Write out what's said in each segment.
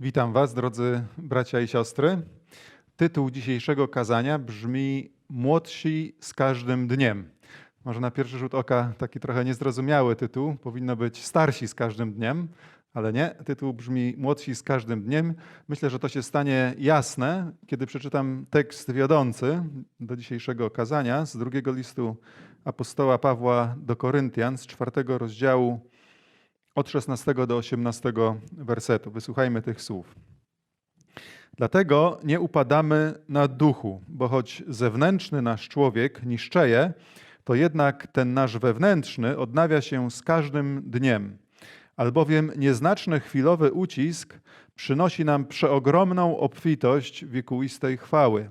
Witam Was, drodzy bracia i siostry. Tytuł dzisiejszego kazania brzmi Młodsi z każdym dniem. Może na pierwszy rzut oka taki trochę niezrozumiały tytuł, powinno być Starsi z każdym dniem, ale nie. Tytuł brzmi Młodsi z każdym dniem. Myślę, że to się stanie jasne, kiedy przeczytam tekst wiodący do dzisiejszego kazania z drugiego listu apostoła Pawła do Koryntian z czwartego rozdziału od 16 do 18 wersetu. Wysłuchajmy tych słów. Dlatego nie upadamy na duchu, bo choć zewnętrzny nasz człowiek niszczeje, to jednak ten nasz wewnętrzny odnawia się z każdym dniem. Albowiem nieznaczny chwilowy ucisk przynosi nam przeogromną obfitość wiekuistej chwały.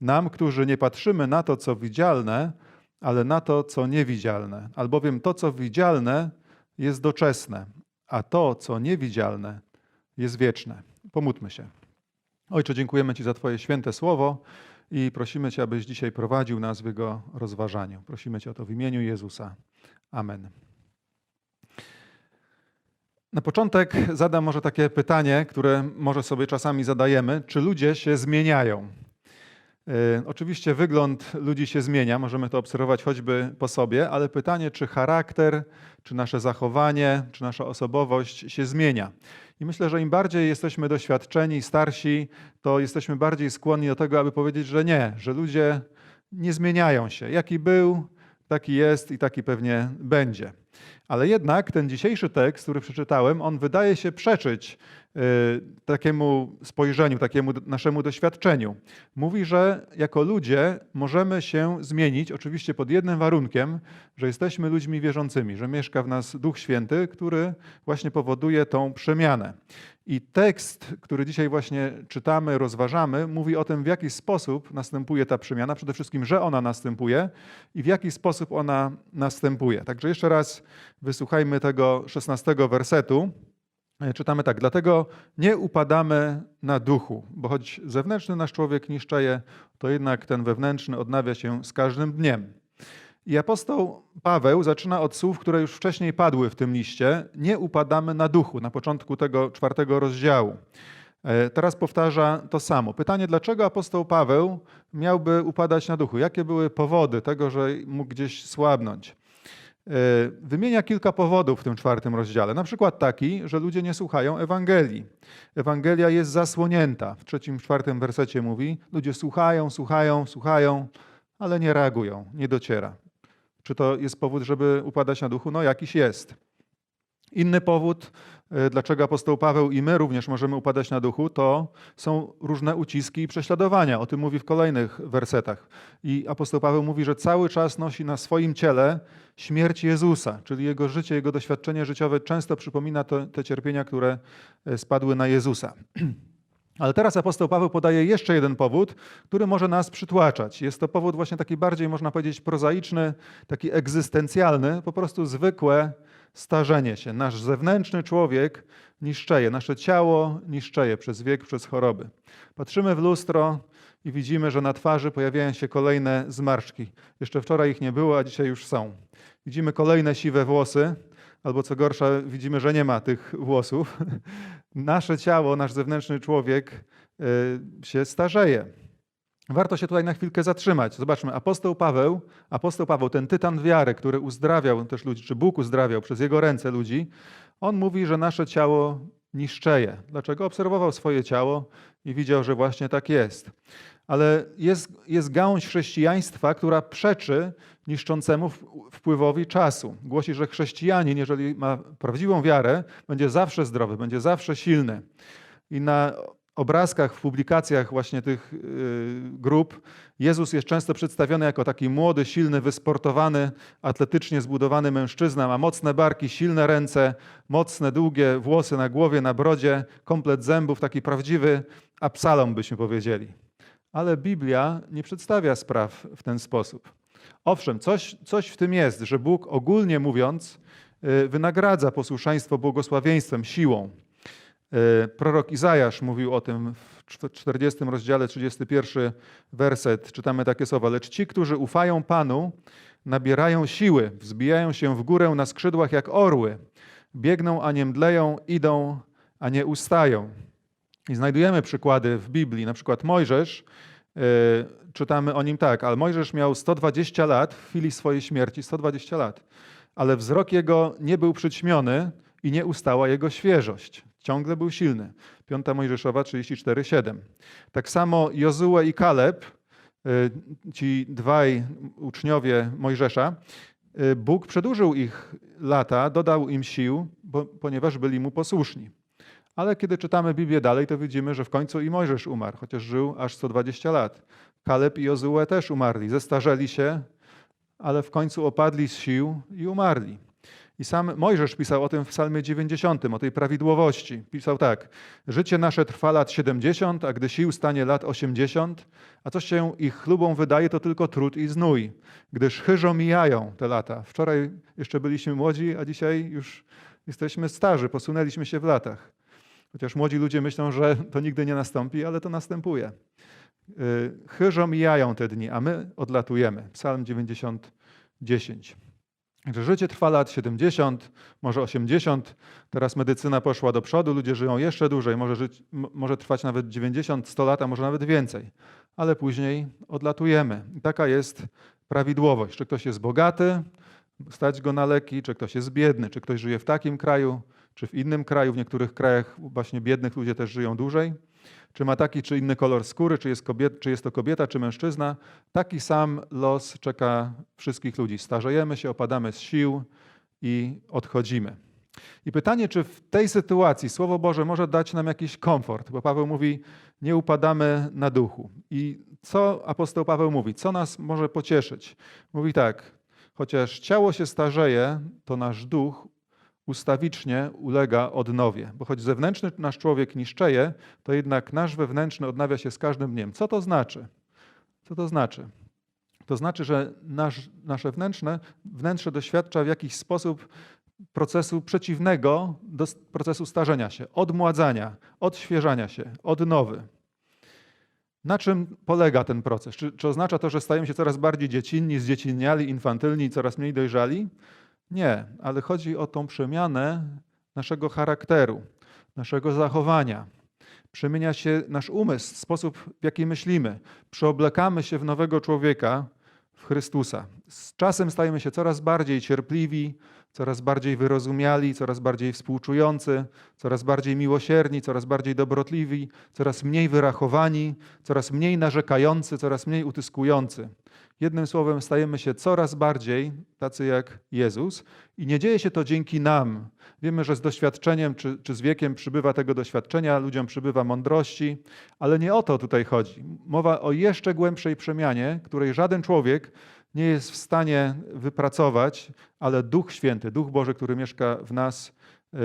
Nam, którzy nie patrzymy na to, co widzialne, ale na to, co niewidzialne. Albowiem to, co widzialne, jest doczesne, a to, co niewidzialne, jest wieczne. Pomódlmy się. Ojcze, dziękujemy Ci za Twoje święte słowo i prosimy Cię, abyś dzisiaj prowadził nas w jego rozważaniu. Prosimy Cię o to w imieniu Jezusa. Amen. Na początek zadam może takie pytanie, które może sobie czasami zadajemy: czy ludzie się zmieniają? E, Oczywiście wygląd ludzi się zmienia, możemy to obserwować choćby po sobie, ale pytanie, czy charakter, czy nasze zachowanie, czy nasza osobowość się zmienia. I myślę, że im bardziej jesteśmy doświadczeni, starsi, to jesteśmy bardziej skłonni do tego, aby powiedzieć, że nie, że ludzie nie zmieniają się. Jaki był, taki jest i taki pewnie będzie. Ale jednak ten dzisiejszy tekst, który przeczytałem, on wydaje się przeczyć y, takiemu spojrzeniu, takiemu naszemu doświadczeniu. Mówi, że jako ludzie możemy się zmienić, oczywiście pod jednym warunkiem, że jesteśmy ludźmi wierzącymi, że mieszka w nas Duch Święty, który właśnie powoduje tą przemianę. I tekst, który dzisiaj właśnie czytamy, rozważamy, mówi o tym, w jaki sposób następuje ta przemiana, przede wszystkim, że ona następuje i w jaki sposób ona następuje. Także jeszcze raz wysłuchajmy tego szesnastego wersetu. Czytamy tak, dlatego nie upadamy na duchu, bo choć zewnętrzny nasz człowiek niszczeje, to jednak ten wewnętrzny odnawia się z każdym dniem. I apostoł Paweł zaczyna od słów, które już wcześniej padły w tym liście. Nie upadamy na duchu, na początku tego czwartego rozdziału. E, Teraz powtarza to samo. Pytanie, dlaczego apostoł Paweł miałby upadać na duchu? Jakie były powody tego, że mógł gdzieś słabnąć? E, Wymienia kilka powodów w tym czwartym rozdziale. Na przykład taki, że ludzie nie słuchają Ewangelii. Ewangelia jest zasłonięta. W trzecim, czwartym wersecie mówi: ludzie słuchają, słuchają, słuchają, ale nie reagują, nie dociera. Czy to jest powód, żeby upadać na duchu? No, jakiś jest. Inny powód, dlaczego apostoł Paweł i my również możemy upadać na duchu, to są różne uciski i prześladowania. O tym mówi w kolejnych wersetach. I apostoł Paweł mówi, że cały czas nosi na swoim ciele śmierć Jezusa, czyli jego życie, jego doświadczenie życiowe często przypomina to, te cierpienia, które y, spadły na Jezusa. Ale teraz apostoł Paweł podaje jeszcze jeden powód, który może nas przytłaczać. Jest to powód właśnie taki bardziej, można powiedzieć, prozaiczny, taki egzystencjalny, po prostu zwykłe starzenie się. Nasz zewnętrzny człowiek niszczeje, nasze ciało niszczeje przez wiek, przez choroby. Patrzymy w lustro i widzimy, że na twarzy pojawiają się kolejne zmarszczki. Jeszcze wczoraj ich nie było, a dzisiaj już są. Widzimy kolejne siwe włosy, albo co gorsza, widzimy, że nie ma tych włosów. Nasze ciało, nasz zewnętrzny człowiek y, się starzeje. Warto się tutaj na chwilkę zatrzymać. Zobaczmy, apostoł Paweł, apostoł Paweł, ten tytan wiary, który uzdrawiał też ludzi, czy Bóg uzdrawiał przez jego ręce ludzi, on mówi, że nasze ciało niszczeje. Dlaczego? Obserwował swoje ciało i widział, że właśnie tak jest. Ale jest, jest gałąź chrześcijaństwa, która przeczy niszczącemu wpływowi czasu. Głosi, że chrześcijanin, jeżeli ma prawdziwą wiarę, będzie zawsze zdrowy, będzie zawsze silny. I na obrazkach, w publikacjach właśnie tych grup Jezus jest często przedstawiony jako taki młody, silny, wysportowany, atletycznie zbudowany mężczyzna. Ma mocne barki, silne ręce, mocne, długie włosy na głowie, na brodzie, komplet zębów, taki prawdziwy absalom, byśmy powiedzieli. Ale Biblia nie przedstawia spraw w ten sposób. Owszem, coś, coś w tym jest, że Bóg ogólnie mówiąc wynagradza posłuszeństwo błogosławieństwem, siłą. Prorok Izajasz mówił o tym w 40 rozdziale, 31 werset. Czytamy takie słowa. Lecz ci, którzy ufają Panu, nabierają siły, wzbijają się w górę na skrzydłach jak orły. Biegną, a nie mdleją, idą, a nie ustają. I znajdujemy przykłady w Biblii, na przykład Mojżesz, yy, czytamy o nim tak, ale Mojżesz miał 120 lat w chwili swojej śmierci, 120 lat, ale wzrok jego nie był przyćmiony i nie ustała jego świeżość. Ciągle był silny. 5 Mojżeszowa 34,7. Tak samo Jozue i Kaleb, yy, ci dwaj uczniowie Mojżesza, yy, Bóg przedłużył ich lata, dodał im sił, bo, ponieważ byli mu posłuszni. Ale kiedy czytamy Biblię dalej, to widzimy, że w końcu i Mojżesz umarł, chociaż żył aż 120 lat. Kaleb i Jozue też umarli, zestarzeli się, ale w końcu opadli z sił i umarli. I sam Mojżesz pisał o tym w Psalmie 90, o tej prawidłowości. Pisał tak: Życie nasze trwa lat 70, a gdy sił stanie lat 80, a co się ich chlubą wydaje, to tylko trud i znój, gdyż chyżo mijają te lata. Wczoraj jeszcze byliśmy młodzi, a dzisiaj już jesteśmy starzy, posunęliśmy się w latach. Chociaż młodzi ludzie myślą, że to nigdy nie nastąpi, ale to następuje. Chyżo mijają te dni, a my odlatujemy. Psalm 90, 10. Także życie trwa lat 70, może 80. Teraz medycyna poszła do przodu, ludzie żyją jeszcze dłużej, może, żyć, może trwać nawet 90, 100 lat, a może nawet więcej. Ale później odlatujemy. Taka jest prawidłowość. Czy ktoś jest bogaty, stać go na leki, czy ktoś jest biedny, czy ktoś żyje w takim kraju, czy w innym kraju. W niektórych krajach właśnie biednych ludzie też żyją dłużej. Czy ma taki czy inny kolor skóry, czy jest, kobiet, czy jest to kobieta, czy mężczyzna, taki sam los czeka wszystkich ludzi. Starzejemy się, opadamy z sił i odchodzimy. I pytanie, czy w tej sytuacji Słowo Boże może dać nam jakiś komfort, bo Paweł mówi, nie upadamy na duchu. I co apostoł Paweł mówi? Co nas może pocieszyć? Mówi tak, chociaż ciało się starzeje, to nasz duch ustawicznie ulega odnowie. Bo choć zewnętrzny nasz człowiek niszczeje, to jednak nasz wewnętrzny odnawia się z każdym dniem. Co to znaczy? Co to znaczy? To znaczy, że nasz, nasze wnętrzne, wnętrze doświadcza w jakiś sposób procesu przeciwnego do procesu starzenia się, odmładzania, odświeżania się, odnowy. Na czym polega ten proces? Czy, czy oznacza to, że stajemy się coraz bardziej dziecinni, zdziecinniali, infantylni, coraz mniej dojrzali? Nie, ale chodzi o tą przemianę naszego charakteru, naszego zachowania. Przemienia się nasz umysł, sposób, w jaki myślimy. Przeoblekamy się w nowego człowieka, w Chrystusa. Z czasem stajemy się coraz bardziej cierpliwi, coraz bardziej wyrozumiali, coraz bardziej współczujący, coraz bardziej miłosierni, coraz bardziej dobrotliwi, coraz mniej wyrachowani, coraz mniej narzekający, coraz mniej utyskujący. Jednym słowem, stajemy się coraz bardziej tacy jak Jezus i nie dzieje się to dzięki nam. Wiemy, że z doświadczeniem czy, czy z wiekiem przybywa tego doświadczenia, ludziom przybywa mądrości, ale nie o to tutaj chodzi. Mowa o jeszcze głębszej przemianie, której żaden człowiek nie jest w stanie wypracować, ale Duch Święty, Duch Boży, który mieszka w nas, y,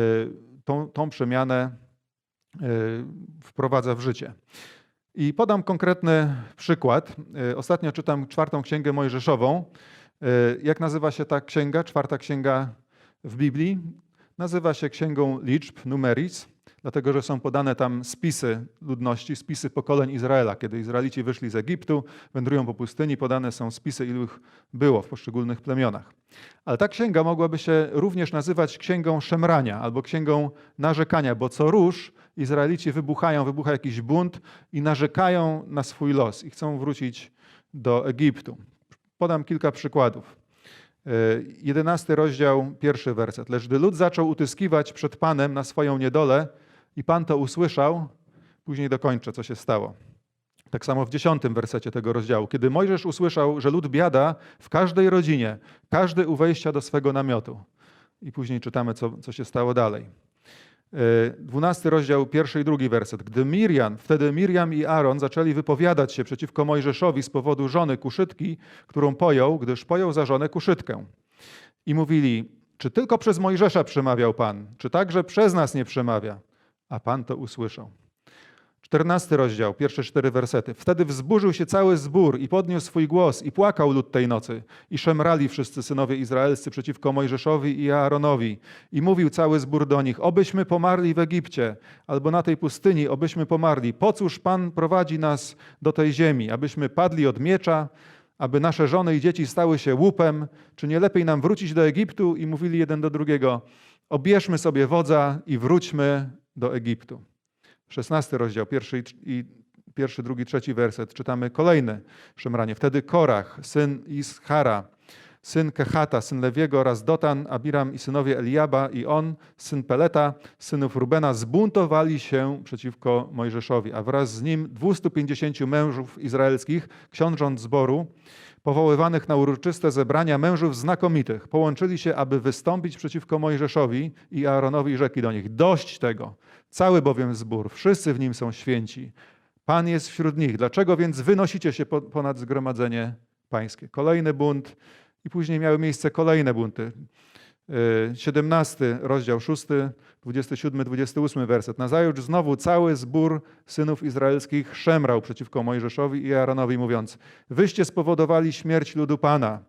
tą, tą przemianę y, wprowadza w życie. I podam konkretny przykład. Y, ostatnio czytam czwartą księgę Mojżeszową. Jak nazywa się ta księga, czwarta księga w Biblii? Nazywa się Księgą Liczb, Numeris dlatego że są podane tam spisy ludności, spisy pokoleń Izraela. Kiedy Izraelici wyszli z Egiptu, wędrują po pustyni, podane są spisy, ilu ich było w poszczególnych plemionach. Ale ta księga mogłaby się również nazywać księgą szemrania albo księgą narzekania, bo co róż Izraelici wybuchają, wybucha jakiś bunt i narzekają na swój los i chcą wrócić do Egiptu. Podam kilka przykładów. E, jedenasty rozdział, pierwszy werset. Lecz gdy lud zaczął utyskiwać przed Panem na swoją niedolę, i Pan to usłyszał, później dokończę, co się stało. Tak samo w dziesiątym wersecie tego rozdziału. Kiedy Mojżesz usłyszał, że lud biada w każdej rodzinie, każdy u wejścia do swego namiotu. I później czytamy, co, co się stało dalej. E, dwunasty rozdział, pierwszy i drugi werset. Gdy Miriam, wtedy Miriam i Aaron zaczęli wypowiadać się przeciwko Mojżeszowi z powodu żony kuszytki, którą pojął, gdyż pojął za żonę kuszytkę. I mówili, czy tylko przez Mojżesza przemawiał Pan, czy także przez nas nie przemawia? A Pan to usłyszał. Czternasty rozdział, pierwsze cztery wersety. Wtedy wzburzył się cały zbór i podniósł swój głos i płakał lud tej nocy. I szemrali wszyscy synowie izraelscy przeciwko Mojżeszowi i Aaronowi. I mówił cały zbór do nich, obyśmy pomarli w Egipcie, albo na tej pustyni, obyśmy pomarli. Po cóż Pan prowadzi nas do tej ziemi? Abyśmy padli od miecza, aby nasze żony i dzieci stały się łupem? Czy nie lepiej nam wrócić do Egiptu? I mówili jeden do drugiego, obierzmy sobie wodza i wróćmy do Egiptu. 16 rozdział, pierwszy i, pierwszy, drugi, trzeci werset, czytamy kolejne szemranie. Wtedy Korach, syn Ischara, syn Kehata, syn Lewiego oraz Dotan, Abiram i synowie Eliaba i on, syn Peleta, synów Rubena, zbuntowali się przeciwko Mojżeszowi, a wraz z nim 250 mężów izraelskich, książąt zboru, powoływanych na uroczyste zebrania mężów znakomitych, połączyli się, aby wystąpić przeciwko Mojżeszowi i Aaronowi i rzekli do nich, dość tego, cały bowiem zbór, wszyscy w nim są święci, Pan jest wśród nich, dlaczego więc wynosicie się po- ponad zgromadzenie pańskie? Kolejny bunt i później miały miejsce kolejne bunty. Yy, 17 rozdział 6, 27, 28 werset. Nazajutrz znowu cały zbór synów izraelskich szemrał przeciwko Mojżeszowi i Aaronowi, mówiąc: Wyście spowodowali śmierć ludu Pana.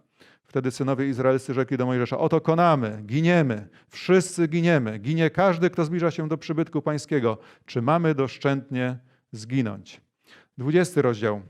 Wtedy synowie izraelscy rzekli do Mojżesza: Oto konamy, giniemy, wszyscy giniemy. Ginie każdy, kto zbliża się do przybytku pańskiego. Czy mamy doszczętnie zginąć? 20 rozdział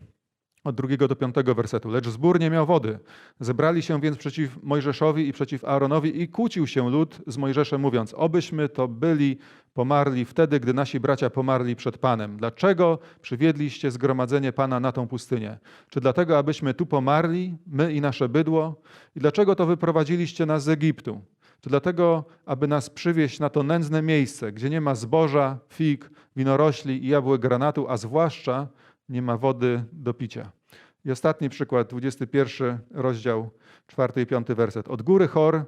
od drugiego do piątego wersetu. Lecz zbór nie miał wody. Zebrali się więc przeciw Mojżeszowi i przeciw Aaronowi i kłócił się lud z Mojżeszem, mówiąc: Obyśmy to byli pomarli wtedy, gdy nasi bracia pomarli przed Panem. Dlaczego przywiedliście zgromadzenie Pana na tą pustynię? Czy dlatego, abyśmy tu pomarli, my i nasze bydło? I dlaczego to wyprowadziliście nas z Egiptu? Czy dlatego, aby nas przywieźć na to nędzne miejsce, gdzie nie ma zboża, fig, winorośli i jabłek granatu, a zwłaszcza nie ma wody do picia? I ostatni przykład, 21 rozdział, 4 i 5 werset. Od góry Chor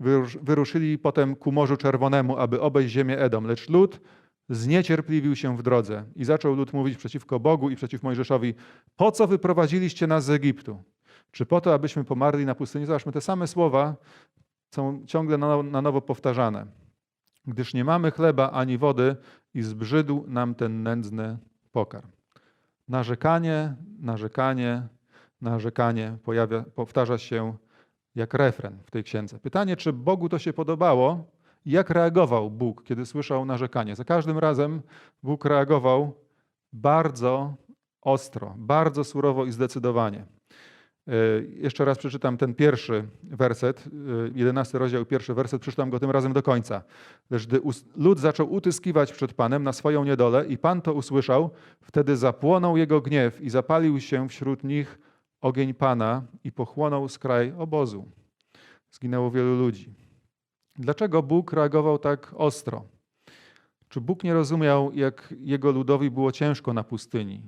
wyrusz- wyruszyli potem ku Morzu Czerwonemu, aby obejść ziemię Edom, lecz lud zniecierpliwił się w drodze i zaczął lud mówić przeciwko Bogu i przeciw Mojżeszowi, po co wyprowadziliście nas z Egiptu? Czy po to, abyśmy pomarli na pustyni? Zobaczmy, te same słowa są ciągle na nowo powtarzane. Gdyż nie mamy chleba ani wody i zbrzydł nam ten nędzny pokarm. Narzekanie, narzekanie, narzekanie pojawia, powtarza się jak refren w tej księdze. Pytanie, czy Bogu to się podobało i jak reagował Bóg, kiedy słyszał narzekanie. Za każdym razem Bóg reagował bardzo ostro, bardzo surowo i zdecydowanie. Y, Jeszcze raz przeczytam ten pierwszy werset, y, 11 rozdział, pierwszy werset, przeczytam go tym razem do końca. Lecz gdy lud zaczął utyskiwać przed Panem na swoją niedolę i Pan to usłyszał, wtedy zapłonął jego gniew i zapalił się wśród nich ogień Pana i pochłonął skraj obozu. Zginęło wielu ludzi. Dlaczego Bóg reagował tak ostro? Czy Bóg nie rozumiał, jak jego ludowi było ciężko na pustyni,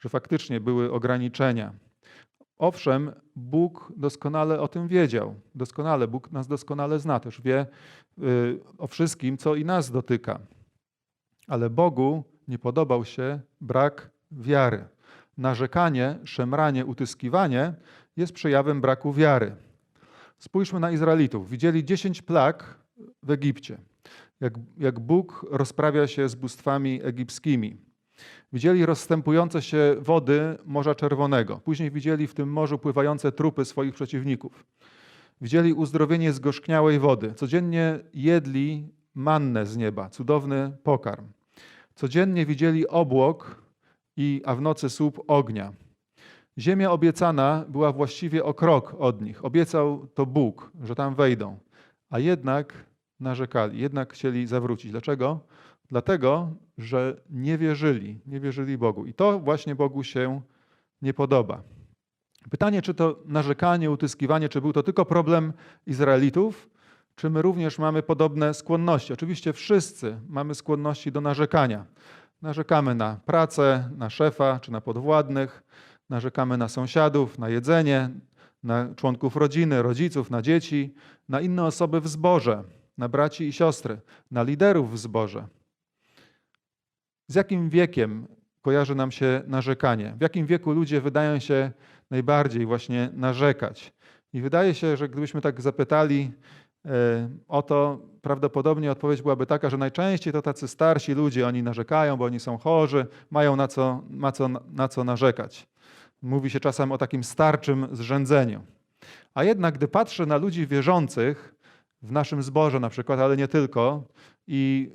że faktycznie były ograniczenia? Owszem, Bóg doskonale o tym wiedział. Doskonale, Bóg nas doskonale zna, też wie y, o wszystkim, co i nas dotyka. Ale Bogu nie podobał się brak wiary. Narzekanie, szemranie, utyskiwanie jest przejawem braku wiary. Spójrzmy na Izraelitów. Widzieli dziesięć plag w Egipcie, jak, jak Bóg rozprawia się z bóstwami egipskimi. Widzieli rozstępujące się wody Morza Czerwonego. Później widzieli w tym morzu pływające trupy swoich przeciwników. Widzieli uzdrowienie zgorzkniałej wody. Codziennie jedli mannę z nieba, cudowny pokarm. Codziennie widzieli obłok, i, a w nocy słup ognia. Ziemia obiecana była właściwie o krok od nich. Obiecał to Bóg, że tam wejdą. A jednak narzekali, jednak chcieli zawrócić. Dlaczego? Dlatego, że nie wierzyli, nie wierzyli Bogu. I to właśnie Bogu się nie podoba. Pytanie, czy to narzekanie, utyskiwanie, czy był to tylko problem Izraelitów, czy my również mamy podobne skłonności? Oczywiście wszyscy mamy skłonności do narzekania. Narzekamy na pracę, na szefa czy na podwładnych, narzekamy na sąsiadów, na jedzenie, na członków rodziny, rodziców, na dzieci, na inne osoby w zborze, na braci i siostry, na liderów w zborze. Z jakim wiekiem kojarzy nam się narzekanie? W jakim wieku ludzie wydają się najbardziej właśnie narzekać? I wydaje się, że gdybyśmy tak zapytali e, o to, prawdopodobnie odpowiedź byłaby taka, że najczęściej to tacy starsi ludzie, oni narzekają, bo oni są chorzy, mają na co, na co, na co narzekać. Mówi się czasem o takim starczym zrzędzeniu. A jednak, gdy patrzę na ludzi wierzących, w naszym zborze na przykład, ale nie tylko, i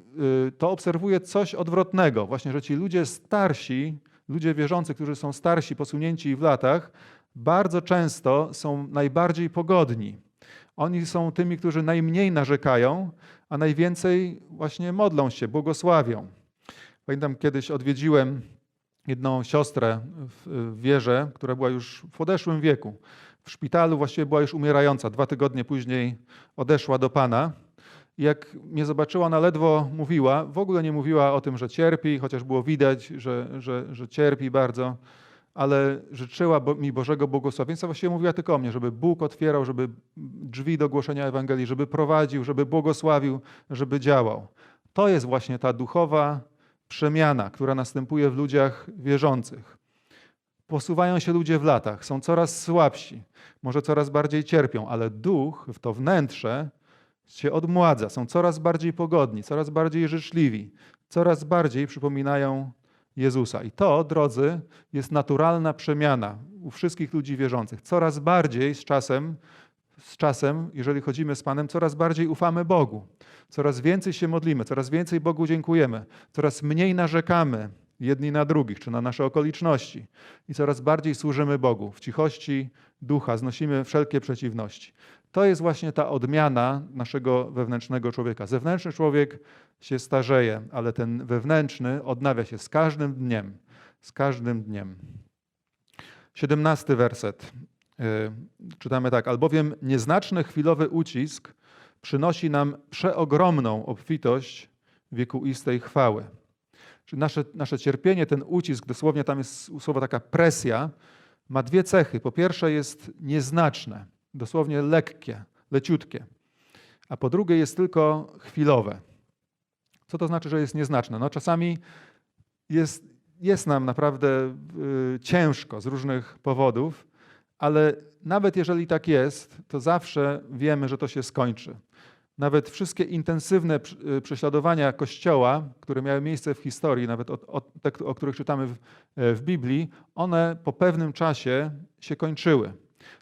y, to obserwuję coś odwrotnego. Właśnie, że ci ludzie starsi, ludzie wierzący, którzy są starsi, posunięci w latach, bardzo często są najbardziej pogodni. Oni są tymi, którzy najmniej narzekają, a najwięcej właśnie modlą się, błogosławią. Pamiętam kiedyś odwiedziłem jedną siostrę w wierze, która była już w odeszłym wieku. W szpitalu właściwie była już umierająca. Dwa tygodnie później odeszła do Pana. Jak mnie zobaczyła, ona ledwo mówiła, w ogóle nie mówiła o tym, że cierpi, chociaż było widać, że, że, że cierpi bardzo, ale życzyła mi Bożego błogosławieństwa. Właściwie mówiła tylko o mnie, żeby Bóg otwierał, żeby drzwi do głoszenia Ewangelii, żeby prowadził, żeby błogosławił, żeby działał. To jest właśnie ta duchowa przemiana, która następuje w ludziach wierzących. Posuwają się ludzie w latach, są coraz słabsi, może coraz bardziej cierpią, ale duch, to wnętrze się odmładza, są coraz bardziej pogodni, coraz bardziej życzliwi, coraz bardziej przypominają Jezusa. I to, drodzy, jest naturalna przemiana u wszystkich ludzi wierzących. Coraz bardziej z czasem, z czasem, jeżeli chodzimy z Panem, coraz bardziej ufamy Bogu. Coraz więcej się modlimy, coraz więcej Bogu dziękujemy, coraz mniej narzekamy jedni na drugich czy na nasze okoliczności i coraz bardziej służymy Bogu. W cichości ducha znosimy wszelkie przeciwności. To jest właśnie ta odmiana naszego wewnętrznego człowieka. Zewnętrzny człowiek się starzeje, ale ten wewnętrzny odnawia się z każdym dniem. Z każdym dniem. 17 werset. Yy, Czytamy tak. Albowiem nieznaczny chwilowy ucisk przynosi nam przeogromną obfitość wiekuistej chwały. Czyli nasze, nasze cierpienie, ten ucisk, dosłownie tam jest słowo taka presja, ma dwie cechy. Po pierwsze jest nieznaczne, dosłownie lekkie, leciutkie, a po drugie jest tylko chwilowe. Co to znaczy, że jest nieznaczne? No czasami jest, jest nam naprawdę y, ciężko z różnych powodów, ale nawet jeżeli tak jest, to zawsze wiemy, że to się skończy. Nawet wszystkie intensywne y, prześladowania Kościoła, które miały miejsce w historii, nawet o, o, te, o których czytamy w, e, w Biblii, one po pewnym czasie się kończyły.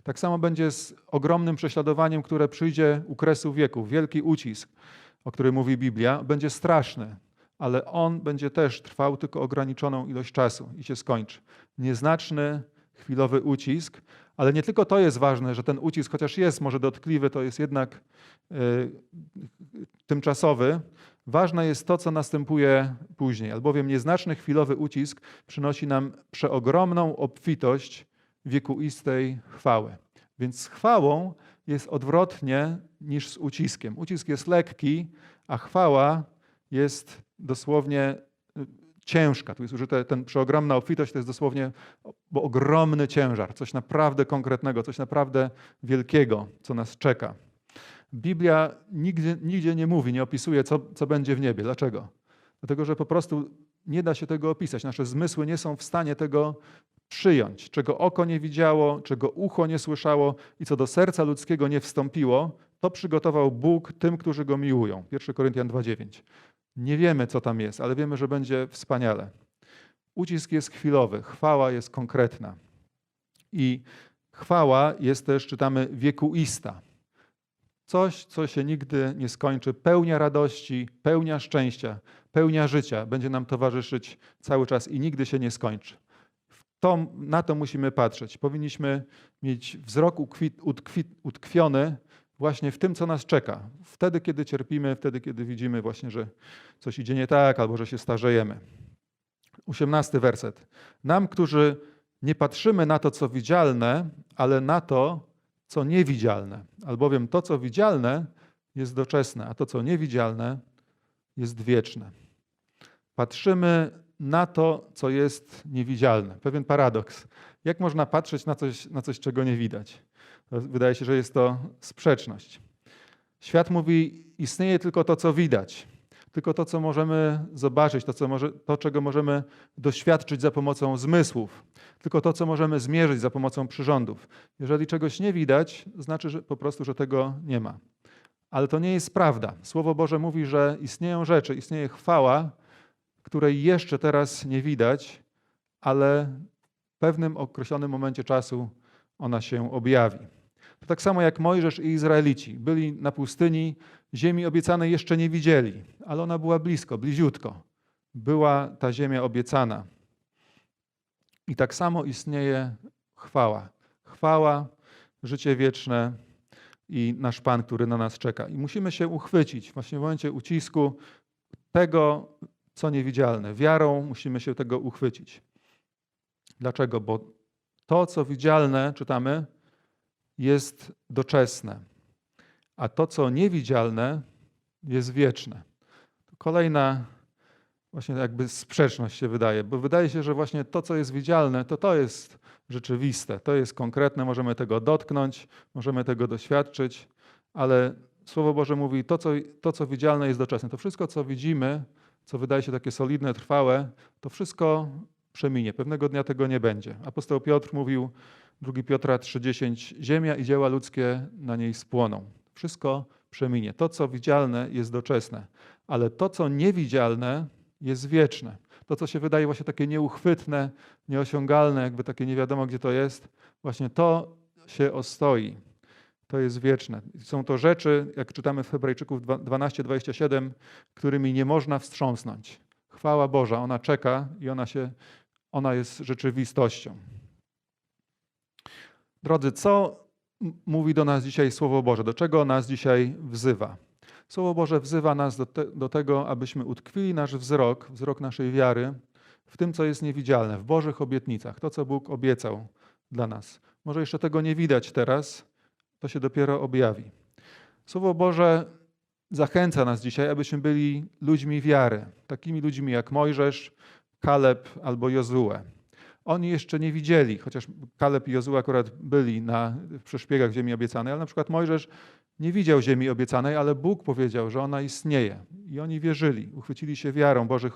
Tak samo będzie z ogromnym prześladowaniem, które przyjdzie u kresu wieków. Wielki ucisk, o którym mówi Biblia, będzie straszny, ale on będzie też trwał tylko ograniczoną ilość czasu i się skończy. Nieznaczny, chwilowy ucisk, ale nie tylko to jest ważne, że ten ucisk, chociaż jest może dotkliwy, to jest jednak y, tymczasowy. Ważne jest to, co następuje później, albowiem nieznaczny chwilowy ucisk przynosi nam przeogromną obfitość wiekuistej chwały. Więc z chwałą jest odwrotnie niż z uciskiem. Ucisk jest lekki, a chwała jest dosłownie y, ciężka. Tu jest użyte ten przeogromna obfitość, to jest dosłownie bo ogromny ciężar, coś naprawdę konkretnego, coś naprawdę wielkiego, co nas czeka. Biblia nigdzie, nigdzie nie mówi, nie opisuje, co, co będzie w niebie. Dlaczego? Dlatego, że po prostu nie da się tego opisać. Nasze zmysły nie są w stanie tego przyjąć. Czego oko nie widziało, czego ucho nie słyszało i co do serca ludzkiego nie wstąpiło, to przygotował Bóg tym, którzy go miłują. 1 Koryntian 2,9. Nie wiemy, co tam jest, ale wiemy, że będzie wspaniale. Ucisk jest chwilowy, chwała jest konkretna. I chwała jest też, czytamy, wiekuista. Coś, co się nigdy nie skończy, pełnia radości, pełnia szczęścia, pełnia życia, będzie nam towarzyszyć cały czas i nigdy się nie skończy. To, na to musimy patrzeć. Powinniśmy mieć wzrok utkwi, utkwi, utkwiony właśnie w tym, co nas czeka. Wtedy, kiedy cierpimy, wtedy, kiedy widzimy właśnie, że coś idzie nie tak albo że się starzejemy. 18 werset. Nam, którzy nie patrzymy na to, co widzialne, ale na to, co niewidzialne. Albowiem to, co widzialne, jest doczesne, a to, co niewidzialne, jest wieczne. Patrzymy na to, co jest niewidzialne. Pewien paradoks. Jak można patrzeć na coś, na coś czego nie widać? Wydaje się, że jest to sprzeczność. Świat mówi, istnieje tylko to, co widać, tylko to, co możemy zobaczyć, to, co może, to, czego możemy doświadczyć za pomocą zmysłów, tylko to, co możemy zmierzyć za pomocą przyrządów. Jeżeli czegoś nie widać, znaczy że po prostu, że tego nie ma. Ale to nie jest prawda. Słowo Boże mówi, że istnieją rzeczy, istnieje chwała, której jeszcze teraz nie widać, ale w pewnym określonym momencie czasu ona się objawi. To tak samo jak Mojżesz i Izraelici byli na pustyni, ziemi obiecanej jeszcze nie widzieli, ale ona była blisko, bliziutko. Była ta ziemia obiecana. I tak samo istnieje chwała. Chwała, życie wieczne i nasz Pan, który na nas czeka. I musimy się uchwycić właśnie w momencie ucisku tego, co niewidzialne. Wiarą musimy się tego uchwycić. Dlaczego? Bo to, co widzialne, czytamy, jest doczesne, a to, co niewidzialne, jest wieczne. Kolejna właśnie jakby sprzeczność się wydaje, bo wydaje się, że właśnie to, co jest widzialne, to to jest rzeczywiste, to jest konkretne, możemy tego dotknąć, możemy tego doświadczyć, ale Słowo Boże mówi, to co, to, co widzialne jest doczesne. To wszystko, co widzimy, co wydaje się takie solidne, trwałe, to wszystko przeminie. Pewnego dnia tego nie będzie. Apostoł Piotr mówił, 2 Piotra 3,10, ziemia i dzieła ludzkie na niej spłoną. Wszystko przeminie. To, co widzialne, jest doczesne, ale to, co niewidzialne, jest wieczne. To, co się wydaje właśnie takie nieuchwytne, nieosiągalne, jakby takie nie wiadomo, gdzie to jest, właśnie to się ostoi. To jest wieczne. Są to rzeczy, jak czytamy w Hebrajczyków 12:27, którymi nie można wstrząsnąć. Chwała Boża, ona czeka i ona, się, ona jest rzeczywistością. Drodzy, co mówi do nas dzisiaj Słowo Boże? Do czego nas dzisiaj wzywa? Słowo Boże wzywa nas do, te, do tego, abyśmy utkwili nasz wzrok, wzrok naszej wiary w tym, co jest niewidzialne, w Bożych obietnicach, to, co Bóg obiecał dla nas. Może jeszcze tego nie widać teraz, to się dopiero objawi. Słowo Boże zachęca nas dzisiaj, abyśmy byli ludźmi wiary, takimi ludźmi jak Mojżesz, Kaleb albo Jozue. Oni jeszcze nie widzieli, chociaż Kaleb i Jozue akurat byli na, w przeszpiegach ziemi obiecanej, ale na przykład Mojżesz nie widział ziemi obiecanej, ale Bóg powiedział, że ona istnieje. I oni wierzyli, uchwycili się wiarą Bożych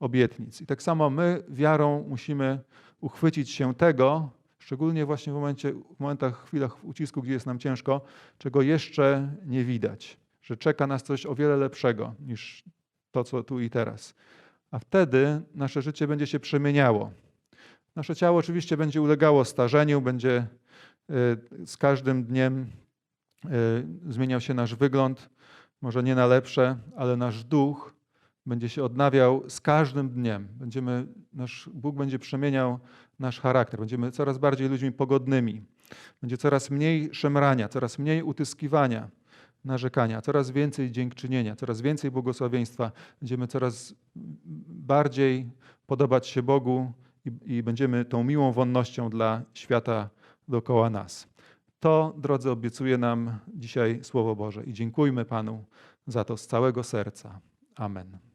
obietnic. I tak samo my wiarą musimy uchwycić się tego, szczególnie właśnie w, momencie, w momentach, chwilach ucisku, gdzie jest nam ciężko, czego jeszcze nie widać, że czeka nas coś o wiele lepszego niż to, co tu i teraz. A wtedy nasze życie będzie się przemieniało. Nasze ciało oczywiście będzie ulegało starzeniu, będzie y, z każdym dniem y, zmieniał się nasz wygląd, może nie na lepsze, ale nasz duch będzie się odnawiał z każdym dniem. Będziemy, nasz Bóg będzie przemieniał nasz charakter. Będziemy coraz bardziej ludźmi pogodnymi. Będzie coraz mniej szemrania, coraz mniej utyskiwania, narzekania, coraz więcej dziękczynienia, coraz więcej błogosławieństwa. Będziemy coraz bardziej podobać się Bogu i, i będziemy tą miłą wonnością dla świata dookoła nas. To, drodzy, obiecuje nam dzisiaj Słowo Boże i dziękujmy Panu za to z całego serca. Amen.